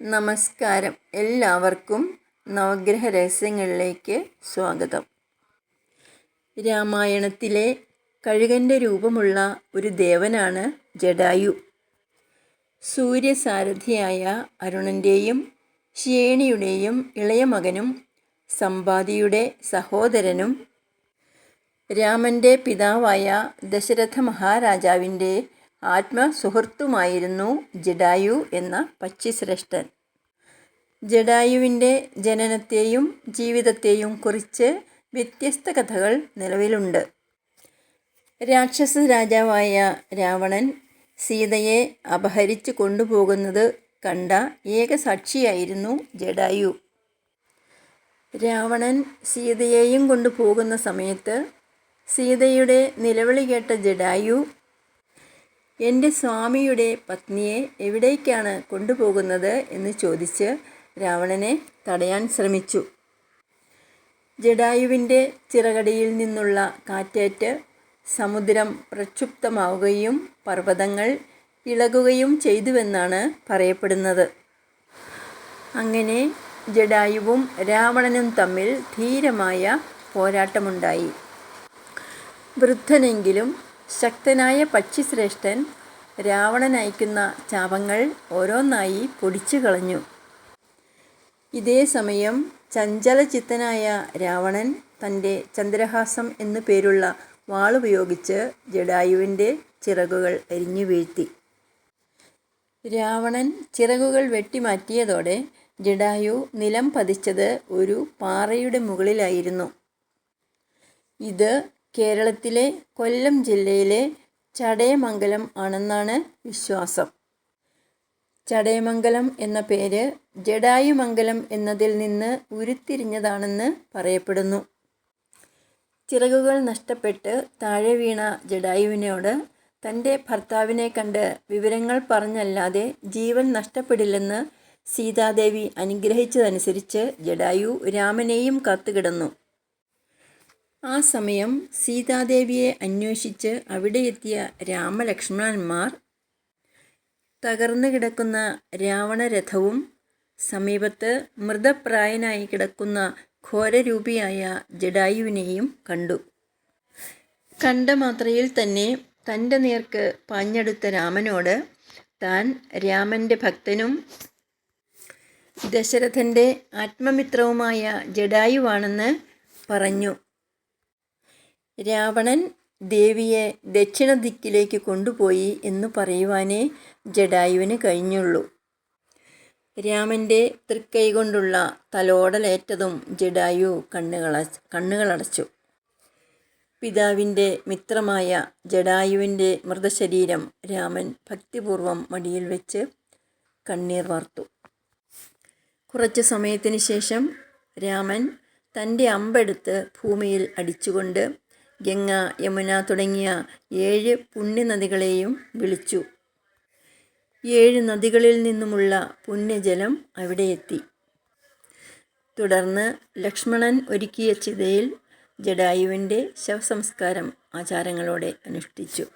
നമസ്കാരം. എല്ലാവർക്കും നവഗ്രഹ രഹസ്യങ്ങളിലേക്ക് സ്വാഗതം. രാമായണത്തിലെ കഴുകന്റെ രൂപമുള്ള ഒരു ദേവനാണ് ജഡായു. സൂര്യസാരഥിയായ അരുണന്റെയും ശ്രേണിയുടെയും ഇളയ മകനും സമ്പാദിയുടെ സഹോദരനും രാമന്റെ പിതാവായ ദശരഥ മഹാരാജാവിന്റെ ആത്മസുഹൃത്തുമായിരുന്നു ജഡായു എന്ന പക്ഷിശ്രേഷ്ഠൻ ജഡായുവിന്റെ ജനനത്തെയും ജീവിതത്തെയും കുറിച്ച് വ്യത്യസ്ത കഥകൾ നിലവിലുണ്ട്. രാക്ഷസ രാജാവായ രാവണൻ സീതയെ അപഹരിച്ചു കൊണ്ടുപോകുന്നത് കണ്ട ഏക സാക്ഷിയായിരുന്നു ജഡായു. രാവണൻ സീതയെയും കൊണ്ടുപോകുന്ന സമയത്ത് സീതയുടെ നിലവിളി കേട്ട ജഡായു എന്റെ സ്വാമിയുടെ പത്നിയെ എവിടേക്കാണ് കൊണ്ടുപോകുന്നത് എന്ന് ചോദിച്ച് രാവണനെ തടയാൻ ശ്രമിച്ചു. ജഡായുവിന്റെ ചിറകടിയിൽ നിന്നുള്ള കാറ്റേറ്റ് സമുദ്രം പ്രക്ഷുബ്ധമാവുകയും പർവതങ്ങൾ ഇളകുകയും ചെയ്തുവെന്നാണ് പറയപ്പെടുന്നത്. അങ്ങനെ ജഡായുവും രാവണനും തമ്മിൽ ധീരമായ പോരാട്ടമുണ്ടായി. വൃദ്ധനെങ്കിലും ശക്തനായ പക്ഷിശ്രേഷ്ഠൻ രാവണൻ അയക്കുന്ന ചാപങ്ങൾ ഓരോന്നായി പൊടിച്ചു കളഞ്ഞു. ഇതേ സമയം ചഞ്ചലചിത്തനായ രാവണൻ തന്റെ ചന്ദ്രഹാസം എന്നു പേരുള്ള വാളുപയോഗിച്ച് ജഡായുവിന്റെ ചിറകുകൾ എരിഞ്ഞു വീഴ്ത്തി. രാവണൻ ചിറകുകൾ വെട്ടിമാറ്റിയതോടെ ജഡായു നിലം പതിച്ചത് ഒരു പാറയുടെ മുകളിലായിരുന്നു. ഇത് കേരളത്തിലെ കൊല്ലം ജില്ലയിലെ ചടയമംഗലം ആണെന്നാണ് വിശ്വാസം. ചടയമംഗലം എന്ന പേര് ജഡായുമംഗലം എന്നതിൽ നിന്ന് ഉരുത്തിരിഞ്ഞതാണെന്ന് പറയപ്പെടുന്നു. ചിറകുകൾ നഷ്ടപ്പെട്ട് താഴെ വീണ ജഡായുവിനോട് തന്റെ ഭർത്താവിനെ കണ്ട് വിവരങ്ങൾ പറഞ്ഞല്ലാതെ ജീവൻ നഷ്ടപ്പെടില്ലെന്ന് സീതാദേവി അനുഗ്രഹിച്ചതനുസരിച്ച് ജഡായു രാമനെയും കാത്തുകിടന്നു. ആ സമയം സീതാദേവിയെ അന്വേഷിച്ച് അവിടെ എത്തിയ രാമലക്ഷ്മണന്മാർ തകർന്നു കിടക്കുന്ന രാവണരഥവും സമീപത്ത് മൃതപ്രായനായി കിടക്കുന്ന ഘോരരൂപിയായ ജഡായുവിനെയും കണ്ടു. കണ്ട മാത്രയിൽ തന്നെ തന്റെ നേർക്ക് പാഞ്ഞെടുത്ത രാമനോട് താൻ രാമന്റെ ഭക്തനും ദശരഥന്റെ ആത്മമിത്രവുമായ ജഡായുവാണെന്ന് പറഞ്ഞു. രാവണൻ ദേവിയെ ദക്ഷിണ ദിക്കിലേക്ക് കൊണ്ടുപോയി എന്ന് പറയുവാനേ ജഡായുവിന് കഴിഞ്ഞുള്ളൂ. രാമന്റെ തൃക്കൈ കൊണ്ടുള്ള തലോടലേറ്റതും ജഡായു കണ്ണുകള കണ്ണുകളടച്ചു. പിതാവിന്റെ മിത്രമായ ജഡായുവിന്റെ മൃതശരീരം രാമൻ ഭക്തിപൂർവം മടിയിൽ വെച്ച് കണ്ണീർ വാർത്തു. കുറച്ച് സമയത്തിന് ശേഷം രാമൻ തന്റെ അമ്പെടുത്ത് ഭൂമിയിൽ അടിച്ചുകൊണ്ട് ഗംഗ യമുന തുടങ്ങിയ ഏഴ് പുണ്യനദികളെയും വിളിച്ചു. ഏഴ് നദികളിൽ നിന്നുമുള്ള പുണ്യജലം അവിടെ എത്തി തുടർന്ന് ലക്ഷ്മണൻ ഒരുക്കിയ ചിതയിൽ ജഡായുവിന്റെ ശവസംസ്കാരം ആചാരങ്ങളോടെ അനുഷ്ഠിച്ചു.